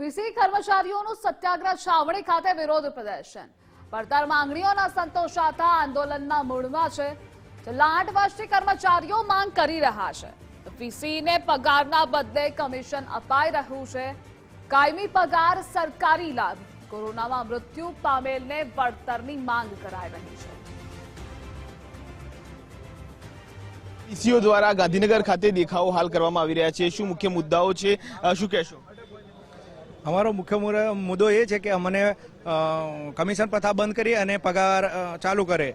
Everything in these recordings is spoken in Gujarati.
વીસી કર્મચારીઓનું સત્યાગ્રહ છાવણી ખાતે વિરોધ પ્રદર્શન. પડતર માંગણીઓના સંતોષાતા આંદોલનના મૂળમાં છે છેલ્લા આઠ વર્ષથી કર્મચારીઓ માંગ કરી રહ્યા છે. વીસીને પગારના બદલે કમિશન અપાઈ રહ્યું છે. કાયમી પગાર સરકારી લાભ. કોરોનામાં મૃત્યુ પામેલને વળતરની માંગ કરાઈ રહી છે. ઈસીઓ દ્વારા ગાંધીનગર ખાતે દેખાવો હાલ કરવામાં આવી રહ્યા છે. શું મુખ્ય મુદ્દાઓ છે? શું કહેશો? અમારો મુખ્ય મુદ્દો એ છે કે અમને કમિશન પ્રથા બંધ કરી અને પગાર ચાલુ કરે.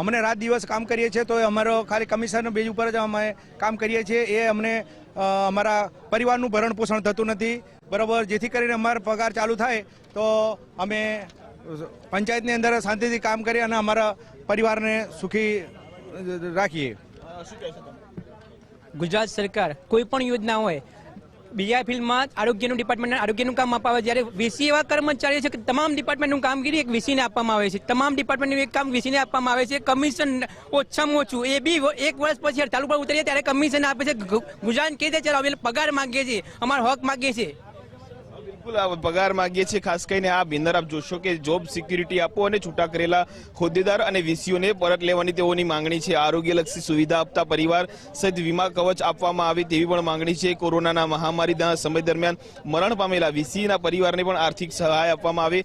અમને રાત દિવસ કામ કરીએ છીએ તો અમારો ખાલી કમિશન બેજ ઉપર જ અમે કામ કરીએ છીએ. એ અમને અમારા પરિવારનું ભરણ પોષણ થતું નથી. બરાબર? જેથી કરીને અમારો પગાર ચાલુ થાય તો અમે પંચાયતની અંદર શાંતિથી કામ કરીએ અને અમારા પરિવારને સુખી રાખીએ. ગુજરાત સરકાર કોઈ પણ યોજના હોય બીજા ફિલ્ડમાં આરોગ્યનું ડિપાર્ટમેન્ટ, આરોગ્યનું કામ અપાવે જ્યારે વીસી એવા કર્મચારીઓ છે કે તમામ ડિપાર્ટમેન્ટનું કામગીરી એક વીસીને આપવામાં આવે છે. તમામ ડિપાર્ટમેન્ટનું એક કામ વીસીને આપવામાં આવે છે. કમિશન ઓછામાં ઓછું એ બી એક વર્ષ પછી ચાલુ પર ઉતરીએ ત્યારે કમિશન આપે છે. ગુજરાત કે રીતે ચલાવે પગાર માંગીએ છીએ. અમારો હક માંગીએ છીએ. બિલકુલ પગાર માંગીએ છીએ, ખાસ કરીને આ બેનર આપ જોશો કે જોબ સિક્યુરિટી આપો અને છૂટા કરેલા હોદ્દેદાર અને વીસીઓને પરત લેવાની તેઓની માંગણી છે. આરોગ્યલક્ષી સુવિધા આપતા પરિવાર સહિત વીમા કવચ આપવામાં આવે તેવી પણ માંગણી છે. કોરોનાના મહામારીના સમય દરમિયાન મરણ પામેલા વીસીના પરિવારને પણ આર્થિક સહાય આપવામાં આવે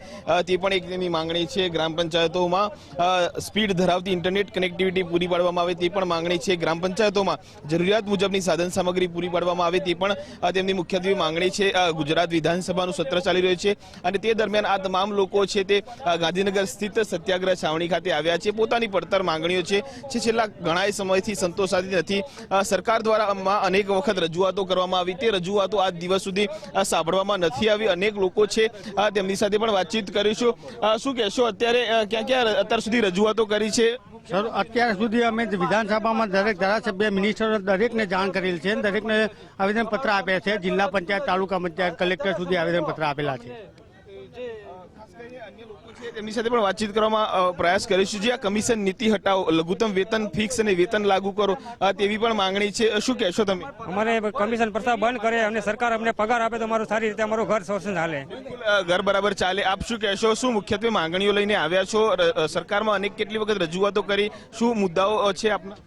તે પણ એક તેની માંગણી છે. ગ્રામ પંચાયતોમાં સ્પીડ ધરાવતી ઇન્ટરનેટ કનેક્ટિવિટી પૂરી પાડવામાં આવે તે પણ માંગણી છે. ગ્રામ પંચાયતોમાં જરૂરિયાત મુજબની સાધન સામગ્રી પૂરી પાડવામાં આવે તે પણ તેમની મુખ્યત્વે માંગણી છે. ગુજરાત વિધાનસભાનું સત્ર ચાલી રહ્યું છે અને તે દરમિયાન આ તમામ લોકો છે તે ગાંધીનગર સ્થિત સત્યાગ્રહ છાવણી ખાતે આવ્યા છે. પોતાની પડતર માંગણીઓ છે જે છેલ્લા ઘણા સમયથી સંતોષાતી નથી. સરકાર દ્વારા અનેક વખત રજૂઆતો કરવામાં આવી. તે રજૂઆતો આજ દિવસ સુધી સાંભળવામાં નથી આવી. અનેક લોકો છે તેમની સાથે પણ વાતચીત કરીશું. શું કહેશો? અત્યારે ક્યાં ક્યાં અત્યાર સુધી રજૂઆતો કરી છે? સર, અત્યાર સુધી અમે વિધાનસભામાં દરેક ધારાસભ્ય, મિનિસ્ટર, દરેકને જાણ કરેલ છે દરેકને આવેદનપત્ર આપ્યા છે. જિલ્લા પંચાયત, તાલુકા પંચાયત, કલેક્ટર સુધી આવેદનપત્ર આપેલા છે. અન્ય તેમની સાથે પણ વાતચીત કરવામાં પ્રયાસ કરીશું જે આ કમિશન નીતિ હટાવો લઘુત્તમ વેતન ફિક્સ અને વેતન લાગુ કરો તેવી પણ માંગણી છે. શું કહેશો તમે? અમારે કમિશન પ્રથા બંધ કરે અને સરકાર અમને પગાર આપે તો અમારું સારી રીતે અમારું ઘર શોષણ હાલે ઘર બરાબર ચાલે. આપ શું કહેશો? શું મુખ્યત્વે માંગણીઓ લઈને આવ્યા છો? સરકારમાં અનેક કેટલી વખત રજૂઆતો કરી? શું મુદ્દાઓ છે આપના?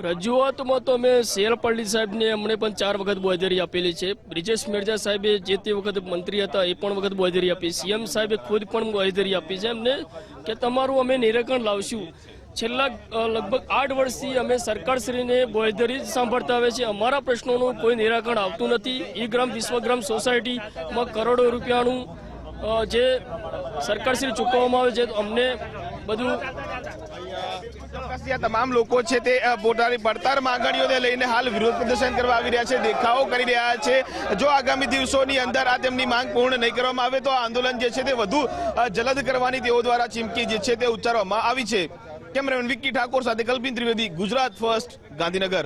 રજૂઆતમાં તો અમે શેર પલ્લી સાહેબને અમને પણ ચાર વખત બોયધરી આપેલી છે. બ્રિજેશ મિર્જા સાહેબે જે તે વખત મંત્રી હતા એ પણ વખત બોયધરી આપી. સીએમ સાહેબે ખુદ પણ બોહાજરી આપી છે. એમને કે તમારું અમે નિરાકરણ લાવશું. છેલ્લા લગભગ આઠ વર્ષથી અમે સરકારશ્રીને બોયધરી જ સાંભળતા આવે છે. અમારા પ્રશ્નોનું કોઈ નિરાકરણ આવતું નથી. ઈ ગ્રામ વિશ્વગ્રામ સોસાયટીમાં કરોડો રૂપિયાનું જે સરકારશ્રી ચૂકવવામાં આવે છે તો અમને તમામ લોકો છે તે પોતાની પડતર માંગણીઓને લઈને હાલ વિરોધ પ્રદર્શન કરવા આવી રહ્યા છે, દેખાવો કરી રહ્યા છે. જો આગામી દિવસોની અંદર આ તેમની માંગ પૂર્ણ નહીં કરવામાં આવે તો આ આંદોલન જે છે તે વધુ જલદ કરવાની તેઓ દ્વારા ચીમકી જે છે તે ઉચ્ચારવામાં આવી છે. કેમેરામેન વિક્કી ઠાકોર સાથે કલ્પિન ત્રિવેદી, ગુજરાત ફર્સ્ટ, ગાંધીનગર.